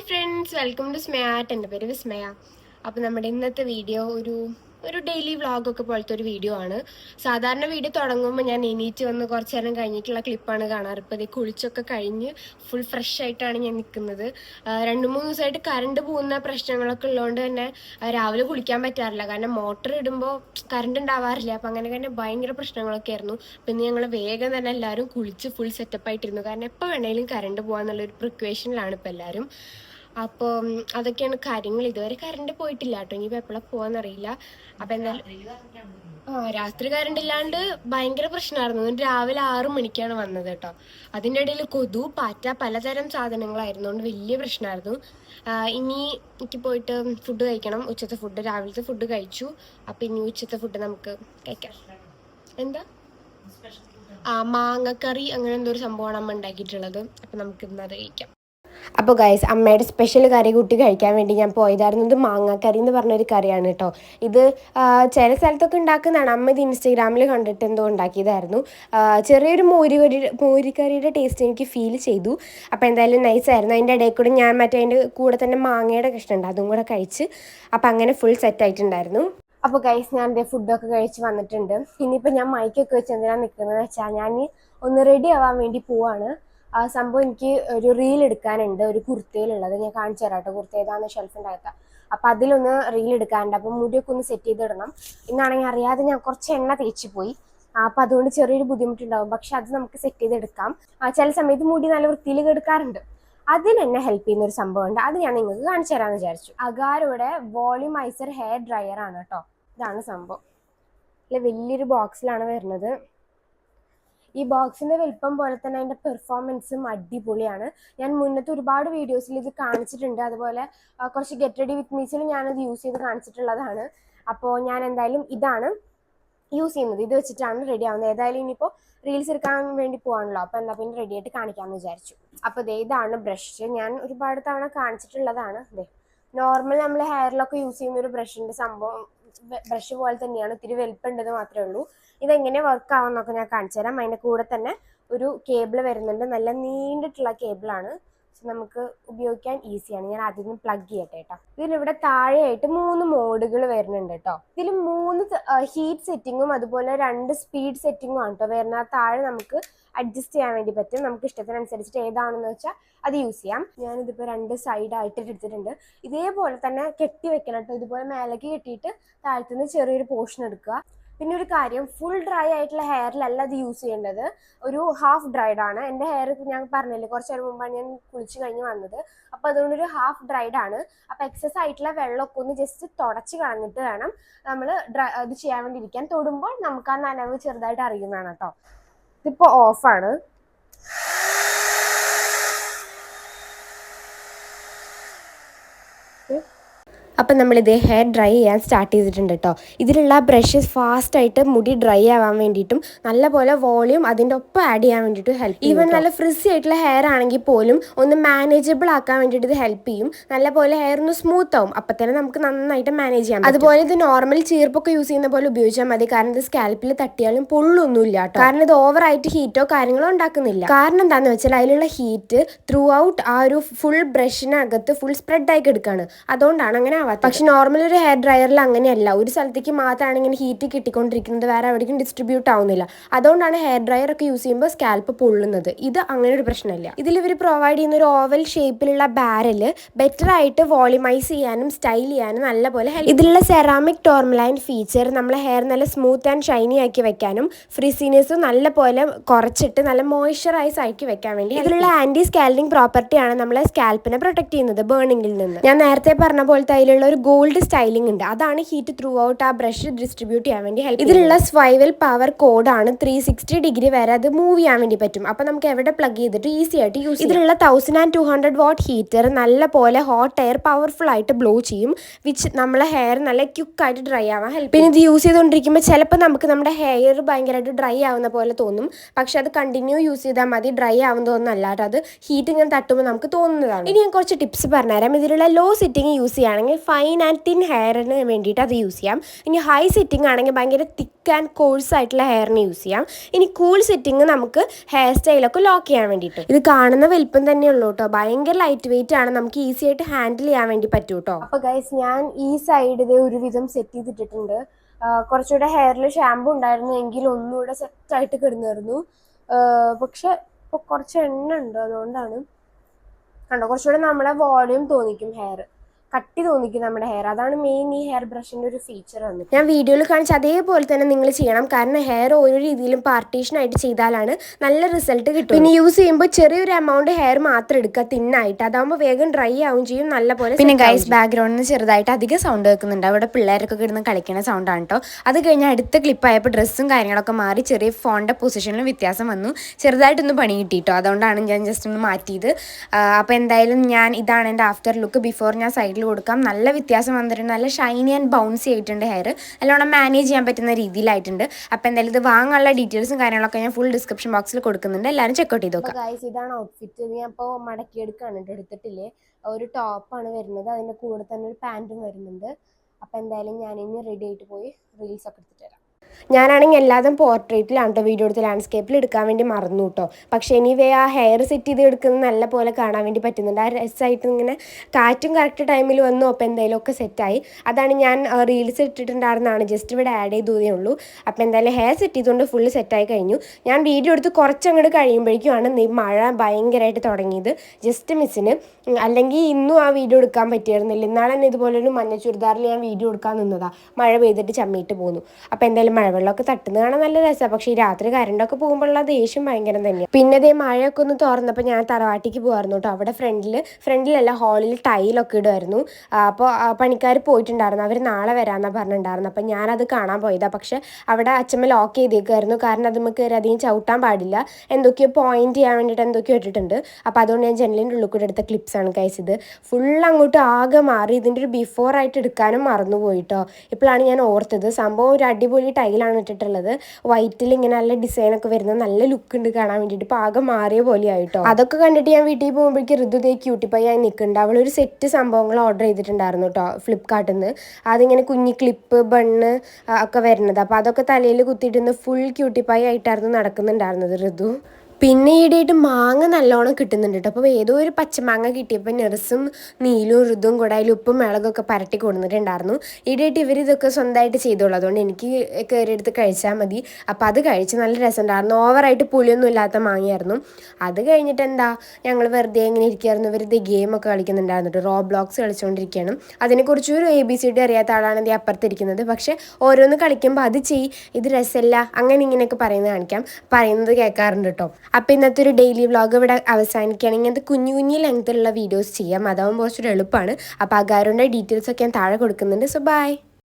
Hi friends welcome to സ്മയാട്ട് എന്റെ പേര് വിസ്മയ. അപ്പോൾ നമ്മുടെ ഇന്നത്തെ വീഡിയോ ഒരു ഒരു ഡെയിലി വ്ളോഗൊക്കെ പോലത്തെ ഒരു വീഡിയോ ആണ്. സാധാരണ വീഡിയോ തുടങ്ങുമ്പോൾ ഞാൻ എണീറ്റ് വന്ന് കുറച്ച് നേരം കഴിഞ്ഞിട്ടുള്ള ക്ലിപ്പാണ് കാണാറ്. ഇപ്പോൾ ഇത് കുളിച്ചൊക്കെ കഴിഞ്ഞ് ഫുൾ ഫ്രഷ് ആയിട്ടാണ് ഞാൻ നിൽക്കുന്നത് രണ്ട് മൂന്ന് ദിവസമായിട്ട് കറണ്ട് പോകുന്ന പ്രശ്നങ്ങളൊക്കെ ഉള്ളതുകൊണ്ട് തന്നെ രാവിലെ കുളിക്കാൻ പറ്റാറില്ല. കാരണം മോട്ടർ ഇടുമ്പോൾ കറണ്ട് ഉണ്ടാവാറില്ല. അപ്പം അങ്ങനെ തന്നെ ഭയങ്കര പ്രശ്നങ്ങളൊക്കെ ആയിരുന്നു. പിന്നെ ഞങ്ങൾ വേഗം തന്നെ എല്ലാവരും കുളിച്ച് ഫുൾ സെറ്റപ്പ് ആയിട്ടിരുന്നു. കാരണം എപ്പോൾ വേണമെങ്കിലും കറണ്ട് പോകാന്നുള്ളൊരു പ്രിക്വേഷനിലാണ് ഇപ്പോൾ എല്ലാവരും അപ്പോൾ അതൊക്കെയാണ് കാര്യങ്ങൾ. ഇതുവരെ കറണ്ട് പോയിട്ടില്ല കേട്ടോ. ഇനിയിപ്പോൾ എപ്പോഴാണ് പോകാന്നറിയില്ല അപ്പം എന്തായാലും ആ രാത്രി കറണ്ട് ഇല്ലാണ്ട് ഭയങ്കര പ്രശ്നമായിരുന്നു രാവിലെ ആറ് മണിക്കാണ് വന്നത് കേട്ടോ. അതിന്റെ ഇടയിൽ കൊതു പാറ്റ പലതരം സാധനങ്ങളായിരുന്നു. അതുകൊണ്ട് വലിയ പ്രശ്നമായിരുന്നു ഇനി എനിക്ക് പോയിട്ട് ഫുഡ് കഴിക്കണം. ഉച്ചത്തെ ഫുഡ് രാവിലത്തെ ഫുഡ് കഴിച്ചു. അപ്പം ഇനി ഉച്ചത്തെ ഫുഡ് നമുക്ക് കഴിക്കാം. എന്താ? ആ മാങ്ങക്കറി അങ്ങനെ എന്തോ ഒരു സംഭവമാണ് അമ്മ ഉണ്ടാക്കിയിട്ടുള്ളത്. അപ്പം നമുക്ക് ഇന്നത് കഴിക്കാം. അപ്പോൾ ഗൈസ് അമ്മയുടെ സ്പെഷ്യൽ കറി കൂട്ടി കഴിക്കാൻ വേണ്ടി ഞാൻ പോയതായിരുന്നു. ഇത് മാങ്ങാക്കറി എന്ന് പറഞ്ഞൊരു കറിയാണ് കേട്ടോ. ഇത് ചില സ്ഥലത്തൊക്കെ ഉണ്ടാക്കുന്നതാണ്. അമ്മ ഇത് ഇൻസ്റ്റഗ്രാമിൽ കണ്ടിട്ട് എന്തോ ഉണ്ടാക്കിയതായിരുന്നു. ചെറിയൊരു മോരുകറി മോരിക്കറിയുടെ ടേസ്റ്റ് എനിക്ക് ഫീൽ ചെയ്തു. അപ്പോൾ എന്തായാലും നൈസായിരുന്നു അതിന്റെ ഇടയിൽ കൂടെ ഞാൻ മറ്റേ അതിന്റെ കൂടെ തന്നെ മാങ്ങയുടെ കഷ്ണമുണ്ട് അതും കൂടെ കഴിച്ച് അപ്പോൾ അങ്ങനെ ഫുൾ സെറ്റ് ആയിട്ടുണ്ടായിരുന്നു. അപ്പോൾ ഗൈസ് ഞാൻ എന്റെ ഫുഡൊക്കെ കഴിച്ച് വന്നിട്ടുണ്ട്. ഇനിയിപ്പോൾ ഞാൻ മൈക്കൊക്കെ വെച്ച് എന്തിനാണ് നിൽക്കുന്നത് വെച്ചാൽ ഞാൻ ഒന്ന് റെഡി ആവാൻ വേണ്ടി പോവാണ്. ആ സംഭവം എനിക്ക് ഒരു റീൽ എടുക്കാനുണ്ട് ഒരു കുർത്തയിലുള്ളത്. ഞാൻ കാണിച്ചു തരാം കേട്ടോ കുർത്ത ഏതാന്ന് ഷെൽഫിന്റെ അകത്ത് അപ്പം അതിലൊന്ന് റീൽ എടുക്കാനുണ്ട്. അപ്പം മുടിയൊക്കെ ഒന്ന് സെറ്റ് ചെയ്തിടണം. ഇന്നാണെങ്കിൽ അറിയാതെ ഞാൻ കുറച്ച് എണ്ണ തേച്ച് പോയി. അപ്പം അതുകൊണ്ട് ചെറിയൊരു ബുദ്ധിമുട്ടുണ്ടാവും. പക്ഷെ അത് നമുക്ക് സെറ്റ് ചെയ്തെടുക്കാം. ചില സമയത്ത് മുടി നല്ല വൃത്തിയിൽ കെടുക്കാറുണ്ട്. അതിന് എന്നെ ഹെൽപ്പ് ചെയ്യുന്ന ഒരു സംഭവമുണ്ട്. അത് ഞാൻ നിങ്ങൾക്ക് കാണിച്ചു തരാമെന്ന് വിചാരിച്ചു. അഗാരോടെ വോളിമൈസർ ഹെയർ ഡ്രയർ ആണ് കേട്ടോ. ഇതാണ് സംഭവം. അല്ല വലിയൊരു ബോക്സിലാണ് വരുന്നത്. ഈ ബോക്സിന്റെ വലിപ്പം പോലെ തന്നെ അതിന്റെ പെർഫോമൻസും അടിപൊളിയാണ്. ഞാൻ മുന്നത്തെ ഒരുപാട് വീഡിയോസിൽ ഇത് കാണിച്ചിട്ടുണ്ട്. അതുപോലെ കുറച്ച് ഗെറ്റ് റെഡി വിത്ത് മീസിൽ ഞാനത് യൂസ് ചെയ്ത് കാണിച്ചിട്ടുള്ളതാണ്. അപ്പോൾ ഞാൻ എന്തായാലും ഇതാണ് യൂസ് ചെയ്യുന്നത്. ഇത് വെച്ചിട്ടാണ് റെഡി ആവുന്നത്. ഏതായാലും ഇനിയിപ്പോൾ റീൽസ് എടുക്കാൻ വേണ്ടി പോകാണല്ലോ അപ്പോൾ എന്താ പിന്നെ റെഡി ആയിട്ട് കാണിക്കാമെന്ന് വിചാരിച്ചു. അപ്പോൾ ദേ ഇതാണ് ബ്രഷ് ഞാൻ ഒരുപാട് തവണ കാണിച്ചിട്ടുള്ളതാണ്. ദേ നോർമൽ നമ്മൾ ഹെയറിലൊക്കെ യൂസ് ചെയ്യുന്ന ഒരു ബ്രഷിന്റെ സംഭവം ബ്രഷ് പോലെ തന്നെയാണ് ഇത്തിരി വലുപ്പുണ്ടെന്ന് മാത്രമേ ഉള്ളൂ. ഇതെങ്ങനെ വർക്ക് ആവുമെന്നൊക്കെ ഞാൻ കാണിച്ചു തരാം. അതിന്റെ കൂടെ തന്നെ ഒരു കേബിൾ വരുന്നുണ്ട്. നല്ല നീണ്ടിട്ടുള്ള കേബിളാണ് നമുക്ക് ഉപയോഗിക്കാൻ ഈസിയാണ് ഞാൻ ആദ്യം പ്ലഗ് ചെയ്യട്ടെ കേട്ടോ. ഇതിലിവിടെ താഴെയായിട്ട് മൂന്ന് മോഡുകൾ വരുന്നുണ്ട് കേട്ടോ. ഇതിൽ മൂന്ന് ഹീറ്റ് സെറ്റിങ്ങും അതുപോലെ രണ്ട് സ്പീഡ് സെറ്റിങ്ങും ആണ് കേട്ടോ വരുന്ന താഴെ നമുക്ക് അഡ്ജസ്റ്റ് ചെയ്യാൻ വേണ്ടി പറ്റും. നമുക്ക് ഇഷ്ടത്തിനനുസരിച്ചിട്ട് ഏതാണെന്ന് വെച്ചാൽ അത് യൂസ് ചെയ്യാം. ഞാനിതിപ്പോൾ രണ്ട് സൈഡായിട്ട് എടുത്തിട്ടുണ്ട്. ഇതേപോലെ തന്നെ കെട്ടി വെക്കണം കേട്ടോ ഇതുപോലെ മേലേക്ക് കെട്ടിയിട്ട് താഴത്തുനിന്ന് ചെറിയൊരു പോർഷൻ എടുക്കുക. പിന്നെ ഒരു കാര്യം ഫുൾ ഡ്രൈ ആയിട്ടുള്ള ഹെയറിലല്ല അത് യൂസ് ചെയ്യേണ്ടത്. ഒരു ഹാഫ് ഡ്രൈഡ് ആണ്. എന്റെ ഹെയർ ഞാൻ പറഞ്ഞില്ലേ കുറച്ച് നേരം മുമ്പാണ് ഞാൻ കുളിച്ച് കഴിഞ്ഞ് വന്നത്. അപ്പോൾ അതുകൊണ്ട് ഒരു ഹാഫ് ഡ്രൈഡ് ആണ്. അപ്പോൾ എക്സസ് ആയിട്ടുള്ള വെള്ളമൊക്കെ ഒന്ന് ജസ്റ്റ് തുടച്ച് കളഞ്ഞിട്ട് വേണം നമ്മൾ ഡ്രൈ ഇത് ചെയ്യാൻ വേണ്ടി ഇരിക്കാൻ. തൊടുമ്പോൾ നമുക്ക് ആ നനവ് ചെറുതായിട്ട് അറിയുന്നതാണ് കേട്ടോ ഇതിപ്പോൾ ഓഫാണ് അപ്പം നമ്മളിത് ഹെയർ ഡ്രൈ ചെയ്യാൻ സ്റ്റാർട്ട് ചെയ്തിട്ടുണ്ട് കേട്ടോ ഇതിലുള്ള ബ്രഷസ് ഫാസ്റ്റായിട്ട് മുടി ഡ്രൈ ആവാൻ വേണ്ടിയിട്ടും നല്ലപോലെ വോളിയം അതിന്റെ ഒപ്പം ആഡ് ചെയ്യാൻ വേണ്ടിയിട്ട് ഹെൽപ്പ് ഈവൻ നല്ല ഫ്രിസി ആയിട്ടുള്ള ഹെയർ ആണെങ്കിൽ പോലും ഒന്ന് മാനേജബിൾ ആക്കാൻ വേണ്ടിയിട്ട് ഇത് ഹെൽപ്പ് ചെയ്യും. നല്ലപോലെ ഹെയർ ഒന്ന് സ്മൂത്ത് ആവും. അപ്പം തന്നെ നമുക്ക് നന്നായിട്ട് മാനേജ് ചെയ്യാം അതുപോലെ ഇത് നോർമൽ ചീർപ്പൊക്കെ യൂസ് ചെയ്യുന്ന പോലെ ഉപയോഗിച്ചാൽ മതി. കാരണം ഇത് സ്കാൽപ്പിൽ തട്ടിയാലും പൊള്ളൊന്നുമില്ല കേട്ടോ കാരണം ഇത് ഓവറായിട്ട് ഹീറ്റോ കാര്യങ്ങളോ ഉണ്ടാക്കുന്നില്ല. കാരണം എന്താണെന്ന് വെച്ചാൽ അതിലുള്ള ഹീറ്റ് ത്രൂ ഔട്ട് ആ ഒരു ഫുൾ ബ്രഷിനകത്ത് ഫുൾ സ്പ്രെഡ് ആയിട്ട് എടുക്കുകയാണ് അതുകൊണ്ടാണ് അങ്ങനെ ആവാത്തത് പക്ഷെ നോർമൽ ഒരു ഹെയർ ഡ്രയറിൽ അങ്ങനെയല്ല. ഒരു സ്ഥലത്തേക്ക് മാത്രമാണ് ഇങ്ങനെ ഹീറ്റ് കിട്ടിക്കൊണ്ടിരിക്കുന്നത്. വേറെ എവിടേക്കും ഡിസ്ട്രിബ്യൂട്ട് ആവുന്നില്ല. അതുകൊണ്ടാണ് ഹെയർ ഡ്രയർ ഒക്കെ യൂസ് ചെയ്യുമ്പോൾ സ്കാൽപ്പ് പൊള്ളുന്നത്. ഇത് അങ്ങനെ ഒരു പ്രശ്നമില്ല. ഇതിൽ ഇവർ പ്രൊവൈഡ് ചെയ്യുന്ന ഒരു ഓവൽ ഷേപ്പിലുള്ള ബാരൽ ബെറ്റർ ആയിട്ട് വോളിമൈസ് ചെയ്യാനും സ്റ്റൈൽ ചെയ്യാനും നല്ല പോലെ ഇതിലുള്ള സെറാമിക് ടോർമലൈൻ ഫീച്ചർ നമ്മളെ ഹെയർ നല്ല സ്മൂത്ത് ആൻഡ് ഷൈനി ആക്കി വെക്കാനും ഫ്രിസിനെസ് നല്ല പോലെ കുറച്ചിട്ട് നല്ല മോയ്സ്ചറൈസ് ആക്കി വെക്കാൻ വേണ്ടി ഇതിലുള്ള ആന്റി സ്കാൽഡിങ് പ്രോപ്പർട്ടിയാണ് നമ്മളെ സ്കാൽപ്പിനെ പ്രൊട്ടക്ട് ചെയ്യുന്നത് ബേണിംഗിൽ നിന്ന്. ഞാൻ നേരത്തെ പറഞ്ഞ പോലത്തെ അതിലുള്ള ഒരു ഗോൾഡ് സ്റ്റൈലിംഗ് ഉണ്ട്. അതാണ് ഹീറ്റ് ത്രൂ ഔട്ട് ആ ബ്രഷ് ഡിസ്ട്രിബ്യൂട്ട് ചെയ്യാൻ വേണ്ടി ഹെൽപ്പ് ഇതിലുള്ള സ്വൈവൽ പവർ കോഡാണ് ത്രീ സിക്സ്റ്റി ഡിഗ്രി വരെ അത് മൂവ് ചെയ്യാൻ വേണ്ടി പറ്റും. അപ്പൊ നമുക്ക് എവിടെ പ്ലഗ് ചെയ്തിട്ട് ഈസി ആയിട്ട് യൂസ് ഇതിലുള്ള thousand and two hundred watt heater നല്ല പോലെ ഹോട്ട് എയർ പവർഫുൾ ആയിട്ട് ബ്ലോ ചെയ്യും വിച്ച് നമ്മളെ ഹെയർ നല്ല ക്യുക്കായിട്ട് ഡ്രൈ ആവാൻ ഹെൽപ്പ് പിന്നെ ഇത് യൂസ് ചെയ്തുകൊണ്ടിരിക്കുമ്പോൾ ചിലപ്പോൾ നമുക്ക് നമ്മുടെ ഹെയർ ഭയങ്കരമായിട്ട് ഡ്രൈ ആവുന്ന പോലെ തോന്നും. പക്ഷെ അത് കണ്ടിന്യൂ യൂസ് ചെയ്താൽ മതി ഡ്രൈ ആവുന്ന കേട്ടോ അത് ഹീറ്റ് ഇങ്ങനെ തട്ടുമ്പോൾ നമുക്ക് തോന്നുന്നതാണ്. ഇനി ഞാൻ കുറച്ച് ടിപ്സ് പറഞ്ഞുതരാം. ഇതിലുള്ള ലോ സിറ്റിംഗ് യൂസ് ചെയ്യുകയാണെങ്കിൽ ഫൈൻ ആൻഡ് തിൻ ഹെയറിന് വേണ്ടിയിട്ട് അത് യൂസ് ചെയ്യാം. ഇനി ഹൈ സെറ്റിംഗ് ആണെങ്കിൽ ഭയങ്കര തിക്ക് ആൻഡ് കോഴ്സ് ആയിട്ടുള്ള ഹെയറിന് യൂസ് ചെയ്യാം. ഇനി കൂൾ സെറ്റിംഗ് നമുക്ക് ഹെയർ സ്റ്റൈലൊക്കെ ലോക്ക് ചെയ്യാൻ വേണ്ടിയിട്ട്. ഇത് കാണുന്ന വലിപ്പം തന്നെയുള്ളൂ കേട്ടോ. ഭയങ്കര ലൈറ്റ് വെയിറ്റ് ആണ്. നമുക്ക് ഈസി ആയിട്ട് ഹാൻഡിൽ ചെയ്യാൻ വേണ്ടി പറ്റൂ കേട്ടോ. അപ്പോൾ ഗൈസ് ഞാൻ ഈ സൈഡ് ഇത് ഒരുവിധം സെറ്റ് ചെയ്തിട്ടിട്ടുണ്ട്. കുറച്ചുകൂടെ ഹെയറിൽ ഷാമ്പു ഉണ്ടായിരുന്നു എങ്കിൽ ഒന്നുകൂടെ സെറ്റായിട്ട് കിടന്നിരുന്നു പക്ഷെ ഇപ്പോൾ കുറച്ച് എണ്ണ ഉണ്ട് അതുകൊണ്ടാണ്. കണ്ടോ കുറച്ചുകൂടെ നമ്മളെ വോളിയം തോന്നിക്കും ഹെയർ കട്ടി തോന്നിക്കും നമ്മുടെ ഹെയർ അതാണ് മെയിൻ ഈ ഹെയർ ബ്രഷിന്റെ ഒരു ഫീച്ചർ വന്നത്. ഞാൻ വീഡിയോയിൽ കാണിച്ച അതേപോലെ തന്നെ നിങ്ങൾ ചെയ്യണം. കാരണം ഹെയർ ഓരോ രീതിയിലും പാർട്ടീഷൻ ആയിട്ട് ചെയ്താലാണ് നല്ല റിസൾട്ട് കിട്ടും. പിന്നെ യൂസ് ചെയ്യുമ്പോൾ ചെറിയൊരു എമൗണ്ട് ഹെയർ മാത്രം എടുക്കുക. തിന്നായിട്ട്. അതാകുമ്പോൾ വേഗം ഡ്രൈ ആവും ചെയ്യും. നല്ല പോലെ പിന്നെ ഗൈസ് ബാക്ക്ഗ്രൗണ്ടിൽ നിന്ന് ചെറുതായിട്ട് അധികം സൗണ്ട് കേൾക്കുന്നുണ്ട്. അവിടെ പിള്ളേരൊക്കെ കിടന്ന് കളിക്കുന്ന സൗണ്ടാണ് കേട്ടോ അത് കഴിഞ്ഞ് അടുത്ത ക്ലിപ്പായപ്പോൾ ഡ്രസ്സും കാര്യങ്ങളൊക്കെ മാറി ചെറിയ ഫോണിന്റെ പൊസിഷനിലും വ്യത്യാസം വന്നു. ചെറുതായിട്ടൊന്ന് പണി കിട്ടി കേട്ടോ അതുകൊണ്ടാണ് ഞാൻ ജസ്റ്റ് ഒന്ന് മാറ്റിയത്. അപ്പോൾ എന്തായാലും ഞാൻ ഇതാണ് എന്റെ ആഫ്റ്റർ ലുക്ക് ബിഫോർ ഞാൻ സൈഡിൽ കൊടുക്കാം. നല്ല വ്യത്യാസം വന്നിട്ടുണ്ട്. നല്ല ഷൈനി ആൻഡ് ബൗൺസി ആയിട്ടുണ്ട് ഹെയർ നല്ലോണം മാനേജ് ചെയ്യാൻ പറ്റുന്ന രീതിയിലായിട്ടുണ്ട്. അപ്പോൾ എന്തായാലും ഇത് വാങ്ങാനുള്ള ഡീറ്റെയിൽസും കാര്യങ്ങളൊക്കെ ഞാൻ ഫുൾ ഡിസ്ക്രിപ്ഷൻ ബോക്സിൽ കൊടുക്കുന്നുണ്ട്. എല്ലാവരും ചെക്കൗട്ട് ചെയ്ത് നോക്കാം. ഗൈസ് ഇതാണ് ഔട്ട്ഫിറ്റ് ഞാൻ ഇപ്പോൾ മടക്കിയെടുക്കാണ്. എടുത്തിട്ടില്ലേ? ഒരു ടോപ്പാണ് വരുന്നത്. അതിന്റെ കൂടെ തന്നെ ഒരു പാന്റും വരുന്നുണ്ട്. അപ്പോൾ എന്തായാലും ഞാൻ ഇനി റെഡി ആയിട്ട് പോയി റീൽസ് ഒക്കെ എടുത്തിട്ട് വരാം. ഞാനാണെങ്കിൽ എല്ലാതും പോർട്രേറ്റിലാണ് കേട്ടോ വീഡിയോ എടുത്ത് ലാൻഡ്സ്കേപ്പിൽ എടുക്കാൻ വേണ്ടി മറന്നു കേട്ടോ പക്ഷേ എനിവേ ആ ഹെയർ സെറ്റ് ചെയ്ത് എടുക്കുന്നത് നല്ല പോലെ കാണാൻ വേണ്ടി പറ്റുന്നുണ്ട്. ആ രസമായിട്ട് ഇങ്ങനെ കാറ്റും കറക്റ്റ് ടൈമിൽ വന്നു അപ്പോൾ എന്തായാലും ഒക്കെ സെറ്റായി അതാണ് ഞാൻ റീൽസ് ഇട്ടിട്ടുണ്ടായിരുന്നതാണ്. ജസ്റ്റ് ഇവിടെ ആഡ് ചെയ്തതേ ഉള്ളൂ. അപ്പോൾ എന്തായാലും ഹെയർ സെറ്റ് ചെയ്തുകൊണ്ട് ഫുൾ സെറ്റായി കഴിഞ്ഞു. ഞാൻ വീഡിയോ എടുത്ത് കുറച്ചങ്ങോട്ട് കഴിയുമ്പോഴേക്കുമാണ് ഈ മഴ ഭയങ്കരമായിട്ട് തുടങ്ങിയത്. ജസ്റ്റ് മിസ്സിന് അല്ലെങ്കിൽ ഇന്നും ആ വീഡിയോ എടുക്കാൻ പറ്റിയിരുന്നില്ല. ഇന്നാളെ തന്നെ ഇതുപോലൊരു മഞ്ഞ ചുരിദാറിൽ ഞാൻ വീഡിയോ എടുക്കാൻ നിന്നതാണ് മഴ പെയ്തിട്ട് ചമ്മിയിട്ട് പോന്നു. അപ്പോൾ എന്തായാലും മഴവെള്ളമൊക്കെ തട്ടുന്ന കാണാൻ നല്ല രസമാണ് പക്ഷേ ഈ രാത്രി കരണ്ടൊക്കെ പോകുമ്പോഴുള്ള ദേഷ്യം ഭയങ്കരം തന്നെയാണ് പിന്നെ ഇതേ മഴയൊക്കെ ഒന്ന് തുറന്നപ്പോൾ ഞാൻ തറവാട്ടിക്ക് പോകുമായിരുന്നു കേട്ടോ. അവിടെ ഫ്രണ്ടിൽ ഫ്രണ്ടിലല്ല ഹാളിൽ ടൈലൊക്കെ ഇടുമായിരുന്നു അപ്പോൾ പണിക്കാർ പോയിട്ടുണ്ടായിരുന്നു. അവർ നാളെ വരാമെന്നാണ് പറഞ്ഞിട്ടുണ്ടായിരുന്നു അപ്പം ഞാനത് കാണാൻ പോയതാണ് പക്ഷെ അവിടെ അച്ഛമ്മ ലോക്ക് ചെയ്തേക്കായിരുന്നു കാരണം അത് നമുക്ക് അധികം ചവിട്ടാൻ പാടില്ല. എന്തൊക്കെയോ പോയിന്റ് ചെയ്യാൻ വേണ്ടിയിട്ട് എന്തൊക്കെയോ ഇട്ടിട്ടുണ്ട്. അപ്പോൾ അതുകൊണ്ട് ഞാൻ ജനലിന്റെ ഉള്ളിൽ കൂടെ എടുത്ത ക്ലിപ്സാണ് കഴിച്ചത് ഫുൾ അങ്ങോട്ട് ആകെ മാറി. ഇതിന്റെ ഒരു ബിഫോർ ആയിട്ട് എടുക്കാനും മറന്നുപോയിട്ടോ ഇപ്പോഴാണ് ഞാൻ ഓർത്തത്. സംഭവം ഒരു അടിപൊളി ടൈലാണ് ഇട്ടിട്ടുള്ളത്. വൈറ്റിൽ ഇങ്ങനെ നല്ല ഡിസൈനൊക്കെ വരുന്നത് നല്ല ലുക്ക് ഉണ്ട് കാണാൻ വേണ്ടിയിട്ട്. പാകം മാറിയ പോലെ ആയിട്ടോ അതൊക്കെ കണ്ടിട്ട് ഞാൻ വീട്ടിൽ പോകുമ്പോഴേക്ക് ഋതുദേ ക്യൂട്ടിപ്പൈ ആയി നിൽക്കുന്നുണ്ട് അവളൊരു സെറ്റ് സംഭവങ്ങൾ ഓർഡർ ചെയ്തിട്ടുണ്ടായിരുന്നു കേട്ടോ ഫ്ലിപ്കാർട്ടിൽ നിന്ന് അതിങ്ങനെ കുഞ്ഞി ക്ലിപ്പ് ബണ്ണ് ഒക്കെ വരുന്നത്. അപ്പോൾ അതൊക്കെ തലയിൽ കുത്തിയിട്ടുണ്ട് ഫുൾ ക്യൂട്ടി ക്യൂട്ടിപ്പൈ ആയിട്ടായിരുന്നു നടക്കുന്നുണ്ടായിരുന്നത് ഋതു. പിന്നെ ഈയിടെയായിട്ട് മാങ്ങ നല്ലോണം കിട്ടുന്നുണ്ട് കേട്ടോ. അപ്പോൾ ഏതോ ഒരു പച്ചമാങ്ങ കിട്ടിയപ്പോൾ നെറസും നീലും ഋതും കൂടെ അതിൽ ഉപ്പും മുളകൊക്കെ പരട്ടി കൊടുത്തിട്ടുണ്ടായിരുന്നു ഈയിടെയായിട്ട് ഇവർ ഇതൊക്കെ സ്വന്തമായിട്ട് ചെയ്തോളൂ. അതുകൊണ്ട് എനിക്ക് കയറിയെടുത്ത് കഴിച്ചാൽ മതി. അപ്പോൾ അത് കഴിച്ച് നല്ല രസമുണ്ടായിരുന്നു ഓവറായിട്ട് പുളിയൊന്നും ഇല്ലാത്ത മാങ്ങയായിരുന്നു. അത് കഴിഞ്ഞിട്ട് എന്താ ഞങ്ങൾ വെറുതെ ഇങ്ങനെ ഇരിക്കുകയായിരുന്നു വെറുതെ ഗെയിമൊക്കെ കളിക്കുന്നുണ്ടായിരുന്നു റോ ബ്ലോക്സ് കളിച്ചുകൊണ്ടിരിക്കുകയാണ് അതിനെക്കുറിച്ച് ഒരു എ ബി സി ഡി അറിയാത്ത ആളാണ് ഇത് അപ്പുറത്തിരിക്കുന്നത്. പക്ഷേ ഓരോന്ന് കളിക്കുമ്പോൾ അത് ചെയ് ഇത് രസമല്ല അങ്ങനെ ഇങ്ങനെയൊക്കെ പറയുന്നത് കാണിക്കാം. പറയുന്നത് കേൾക്കാറുണ്ട് കേട്ടോ. അപ്പോൾ ഇന്നത്തെ ഒരു ഡെയിലി വ്ളോഗ് ഇവിടെ അവസാനിക്കുകയാണ്. ഇങ്ങനത്തെ കുഞ്ഞു കുഞ്ഞു ലെങ്ത്തിലുള്ള വീഡിയോസ് ചെയ്യാം. അതാവുമ്പോൾ കുറച്ചൊരു എളുപ്പമാണ്. അപ്പോൾ ഡീറ്റെയിൽസ് ഒക്കെ ഞാൻ താഴെ കൊടുക്കുന്നുണ്ട്. So by